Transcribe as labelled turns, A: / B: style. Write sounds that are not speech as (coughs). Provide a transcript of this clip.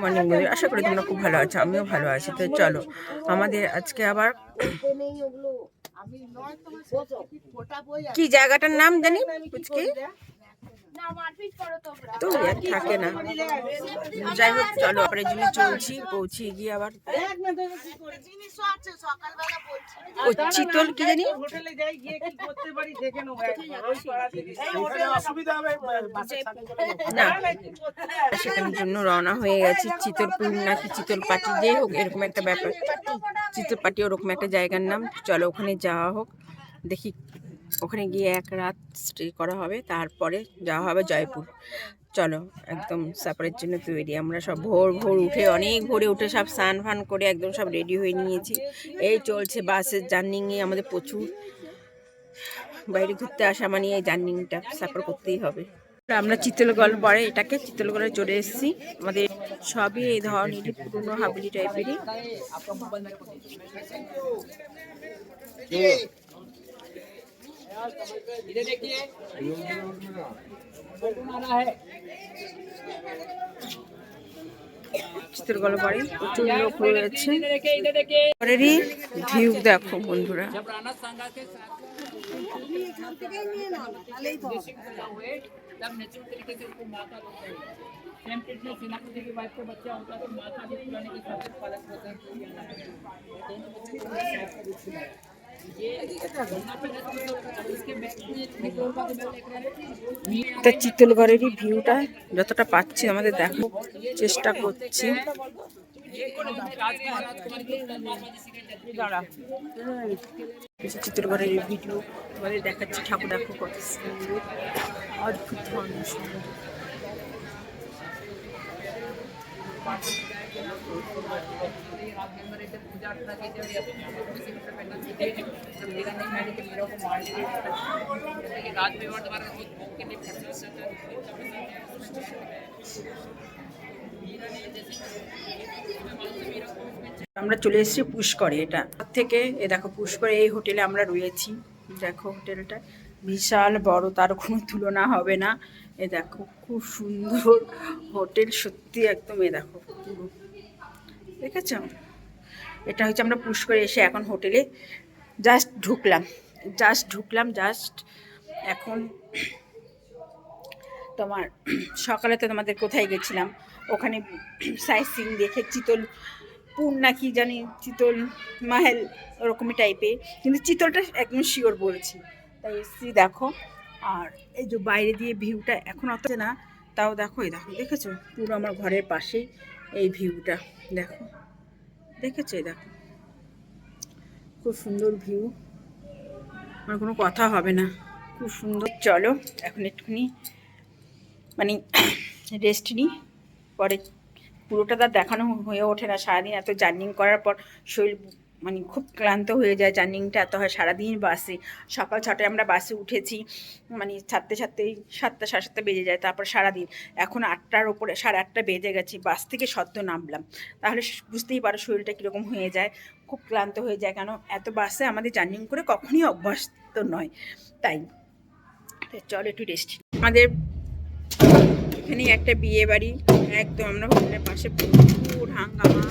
A: Morning বন্ধু আশা করি তোমরা খুব ভালো আছো আমিও ভালো আছি। তো চলো আমাদের আজকে আবার কি জায়গাটার নাম জানি? পুচকি? তো আর থাকে না। যাই হোক চলো আপনার জিনিস জন্য চলছি পৌঁছে গিয়ে আবার ও চিতল কি জানি?
B: হোটেলে যাই গিয়ে কি করতে পারি দেখে নেব
A: না সেখানের জন্য রওনা হয়ে গেছে। চিতলপুর নাকি চিতল পাটি যে হোক এরকম একটা ব্যাপার। চিতল পাটি ওরকম একটা জায়গার নাম। চলো ওখানে যাওয়া হোক। দেখি ওখানে গিয়ে এক রাত স্টে করা হবে। তারপরে যাওয়া হবে জয়পুর। চলো একদম সাপারের জন্য তৈরি। আমরা সব ভোর ভোর উঠে অনেক ভোরে উঠে সব স্নান ফান করে একদম সব রেডি হয়ে নিয়েছি। এই চলছে বাসের জার্নিংয়ে আমাদের প্রচুর। বাইরে ঘুরতে আসা মানে এই জার্নিংটা সাফার করতেই হবে। আমরা চিতলগড় পরে এটাকে চিতলগড়ে চলে এসেছি। আমাদের সবই এই ধরনের পুরনো হাবলি টাইপেরই চিতলগড় পরে প্রচুর লোক রয়েছে পরেরই ভিউ দেখো বন্ধুরা।
C: तब
A: তা চিতলগড়েরই ভিউটা যতটা পাচ্ছি, আমাদের দেখো, চেষ্টা করছি। ঘরের ভিডিও তোমাদের দেখাচ্ছি ঠাকুর দেখো কত সুন্দর, অদ্ভুত সুন্দর
C: पूजा अर्चना की जब ये किसी को पहनना चाहिए जब मेरा नहीं मैंने कि मेरे को मार दिया लेकिन रात में और दोबारा रोज भोग के लिए फंसा सकता
A: আমরা চলে এসেছি পুষ্করে এটা তার থেকে এ দেখো পুষ্করে এই হোটেলে আমরা রয়েছি দেখো হোটেলটা বিশাল বড় তার কোনো তুলনা হবে না এ দেখো খুব সুন্দর হোটেল সত্যি একদম এ দেখো পুরো দেখেছ? এটা হচ্ছে আমরা পুষ্করে এসে এখন হোটেলে জাস্ট ঢুকলাম। জাস্ট ঢুকলাম জাস্ট এখন তোমার সকালে তো তোমাদের কোথায় গেছিলাম? ওখানে সাইট সিং দেখে চিতল পুর নাকি জানি, চিতল মাহেল ওরকমই টাইপের কিন্তু চিতলটা একদম শিওর বলছি। তাই এসছি, দেখো। আর এই যে বাইরে দিয়ে ভিউটা এখন অত না, তাও দেখো, এই দেখো, দেখেছ? পুরো আমার ঘরের পাশেই। এই ভিউটা দেখো। দেখেছ দেখো? খুব সুন্দর ভিউ আমার কোনো কথা হবে না। খুব সুন্দর। চলো, এখন একটুখানি মানে (coughs) রেস্ট নিই পরে পুরোটা তার দেখানো হয়ে ওঠে না। সারাদিন এত জার্নিং করার পর শরীর মানে খুব ক্লান্ত হয়ে যায়, জার্নিংটা এত হয়, সারাদিন বাসে। সকাল ছটায় আমরা বাসে উঠেছি মানে ছাড়তে ছাড়তেই সাতটা, সাড়ে সাতটা বেজে যায়, তারপর সারাদিন। এখন আটটার ওপরে, সাড়ে আটটা বেজে গেছে, বাস থেকে সদ্য নামলাম। তাহলে বুঝতেই পারো শরীরটা কীরকম হয়ে যায়, খুব ক্লান্ত হয়ে যায়, কেন এত বাসে আমাদের জার্নিং করে কখনই অভ্যস্ত নয়, তাই। চল একটু রেস্ট আমাদের এখানে একটা বিয়ে বাড়ি, একদম আমরা হোটেলের পাশে প্রচুর হাঙ্গামা